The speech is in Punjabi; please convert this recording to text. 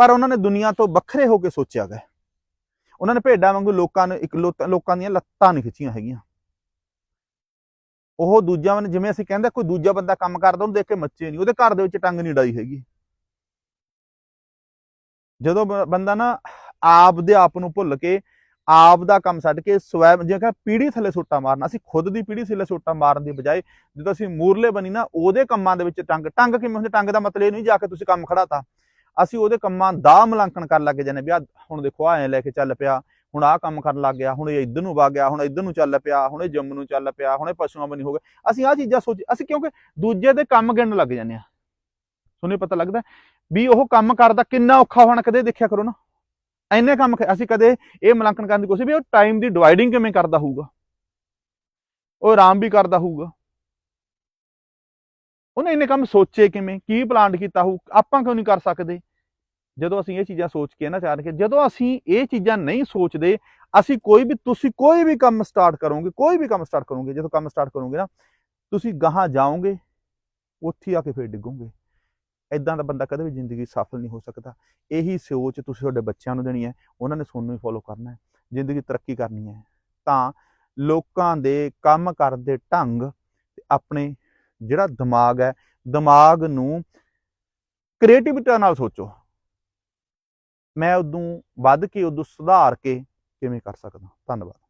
ਪਰ ਉਹਨਾਂ ਨੇ ਦੁਨੀਆ ਤੋਂ ਵੱਖਰੇ ਹੋ ਕੇ ਸੋਚਿਆ ਗਿਆ ਉਹਨਾਂ ਨੇ ਭੇਡਾਂ ਵਾਂਗੂ ਲੋਕਾਂ ਨੂੰ ਇੱਕ ਲੋਕਾਂ ਦੀਆਂ ਲੱਤਾਂ ਨਹੀਂ ਖਿੱਚੀਆਂ ਹੈਗੀਆਂ। ਉਹ ਦੂਜਾ ਵਨ ਜਿਵੇਂ ਅਸੀਂ ਕਹਿੰਦੇ ਕੋਈ ਦੂਜਾ ਬੰਦਾ ਕੰਮ ਕਰਦਾ, ਉਹਨੂੰ ਦੇਖ ਕੇ ਮੱਚੇ ਨਹੀਂ। ਉਹਦੇ ਘਰ ਦੇ ਵਿੱਚ ਟੰਗ ਨਹੀਂ ਡਾਈ ਹੈਗੀ। ਜਦੋਂ ਬ- ਬੰਦਾ ਨਾ ਆਪ ਦੇ ਆਪ ਨੂੰ ਭੁੱਲ ਕੇ ਆਪ ਦਾ ਕੰਮ ਛੱਡ ਕੇ ਸਵੈ ਜੇਕਰ ਪੀੜੀ ਥੱਲੇ ਸੋਟਾ ਮਾਰਨਾ, ਅਸੀਂ ਖੁਦ ਦੀ ਪੀੜੀ ਥੱਲੇ ਸੋਟਾ ਮਾਰਨ ਦੀ ਬਜਾਏ ਜਦੋਂ ਅਸੀਂ ਮੂਰਲੇ ਬਣੀ ਨਾ, ਉਹਦੇ ਕੰਮਾਂ ਦੇ ਵਿੱਚ ਟੰਗ ਟੰਗ ਕਿਵੇਂ ਹੁੰਦੇ? ਟੰਗ ਦਾ ਮਤਲਬ ਇਹ ਨਹੀਂ ਜਾ ਕੇ ਤੁਸੀਂ ਕੰਮ ਖੜਾਤਾ। ਅਸੀਂ ਉਹਦੇ ਕੰਮਾਂ ਦਾ ਮੁਲਾਂਕਣ ਕਰਨ ਲੱਗ ਜਾਂਦੇ ਵੀ ਆਹ ਹੁਣ ਦੇਖੋ ਆ ਐ ਲੈ ਕੇ ਚੱਲ ਪਿਆ, ਹੁਣ ਆਹ ਕੰਮ ਕਰਨ ਲੱਗ ਗਿਆ, ਹੁਣ ਇਹ ਇੱਧਰ ਨੂੰ ਵਗ ਗਿਆ, ਹੁਣ ਇੱਧਰ ਨੂੰ ਚੱਲ ਪਿਆ, ਹੁਣ ਇਹ ਜਿੰਮ ਨੂੰ ਚੱਲ ਪਿਆ, ਹੁਣ ਇਹ ਪਸ਼ੂਆਂ ਬਣੀ ਹੋ ਗਿਆ ਅਸੀਂ ਆਹ ਚੀਜ਼ਾਂ ਸੋਚ, ਅਸੀਂ ਕਿਉਂਕਿ ਦੂਜੇ ਦੇ ਕੰਮ ਗਿਣਨ ਲੱਗ ਜਾਂਦੇ ਆ ਤੁਹਾਨੂੰ ਪਤਾ ਲੱਗਦਾ ਵੀ ਉਹ ਕੰਮ ਕਰਦਾ ਕਿੰਨਾ ਔਖਾ ਹੋਣਾ, ਕਦੇ ਦੇਖਿਆ ਕਰੋ ਨਾ। ਐਨੇ ਕੰਮ ਅਸੀਂ ਕਦੇ ਇਹ ਮੁਲਾਂਕਣ ਕਰਨ ਦੀ ਕੋਸ਼ਿਸ਼ ਵੀ ਉਹ ਟਾਈਮ ਦੀ ਡਿਵਾਈਡਿੰਗ ਕਿਵੇਂ ਕਰਦਾ ਹੋਊਗਾ। ਉਹ ਆਰਾਮ ਵੀ ਕਰਦਾ ਹੋਊਗਾ। ਉਹਨੇ ਇੰਨੇ ਕੰਮ ਸੋਚੇ ਕਿਵੇਂ? ਕੀ ਪਲਾਨ ਕੀਤਾ ਹੋਊ? ਆਪਾਂ ਕਿਉਂ ਨਹੀਂ ਕਰ ਸਕਦੇ? ਜਦੋਂ ਅਸੀਂ ਇਹ ਚੀਜ਼ਾਂ ਸੋਚ ਕੇ ਨਾ ਚਾਹ ਕੇ, ਜਦੋਂ ਅਸੀਂ ਇਹ ਚੀਜ਼ਾਂ ਨਹੀਂ ਸੋਚਦੇ, ਅਸੀਂ ਕੋਈ ਵੀ, ਤੁਸੀਂ ਕੋਈ ਵੀ ਕੰਮ ਸਟਾਰਟ ਕਰੋਗੇ, ਕੋਈ ਵੀ ਕੰਮ ਸਟਾਰਟ ਕਰੋਗੇ, ਜਦੋਂ ਕੰਮ ਸਟਾਰਟ ਕਰੋਗੇ ਨਾ, ਤੁਸੀਂ ਗਾਹਾਂ ਜਾਓਗੇ, ਉੱਥੇ ਆ ਕੇ ਫੇਰ ਡਿੱਗੋਗੇ। ਇਦਾਂ ਦਾ ਬੰਦਾ ਕਦੇ ਵੀ ਜ਼ਿੰਦਗੀ ਸਫਲ ਨਹੀਂ ਹੋ ਸਕਦਾ। ਇਹੀ ਸੋਚ ਤੁਸੀਂ ਤੁਹਾਡੇ ਬੱਚਿਆਂ ਨੂੰ ਦੇਣੀ ਹੈ, ਉਹਨਾਂ ਨੇ ਤੁਹਾਨੂੰ ਹੀ ਫੋਲੋ ਕਰਨਾ ਹੈ। ਜ਼ਿੰਦਗੀ ਤਰੱਕੀ ਕਰਨੀ ਹੈ। ਤਾਂ ਲੋਕਾਂ ਦੇ ਕੰਮ ਕਰਦੇ ਢੰਗ ਤੇ ਆਪਣੇ ਜਿਹੜਾ ਦਿਮਾਗ ਹੈ, ਦਿਮਾਗ ਨੂੰ ਕ੍ਰੀਏਟਿਵਿਟੀ ਨਾਲ ਸੋਚੋ। ਮੈਂ ਉਦੋਂ ਵੱਧ ਕੇ ਉਦੋਂ ਸੁਧਾਰ ਕੇ ਕਿਵੇਂ ਕਰ ਸਕਦਾ। ਧੰਨਵਾਦ।